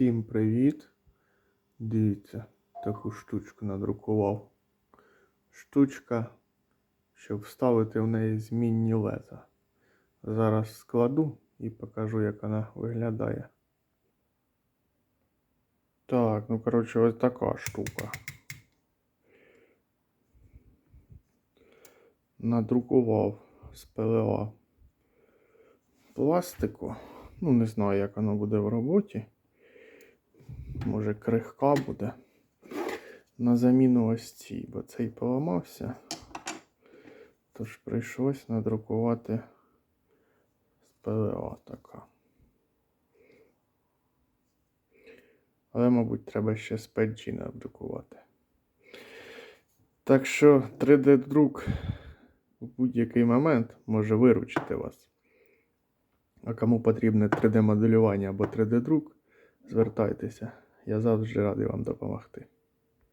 Всім привіт! Дивіться, таку штучку надрукував. Штучка, щоб вставити в неї змінні леза. Зараз складу і покажу, як вона виглядає. Так, ну коротше, ось така штука. Надрукував з ПЛА пластику. Ну, не знаю, як воно буде в роботі. Може, крихка буде. На заміну ось цій, бо цей поламався. Тож прийшлось надрукувати з ПЛА така. Але, мабуть, треба ще з 5G надрукувати. Так що 3D-друк в будь-який момент може виручити вас. А кому потрібне 3D-моделювання або 3D-друк, звертайтеся. Я завжди радий вам допомогти.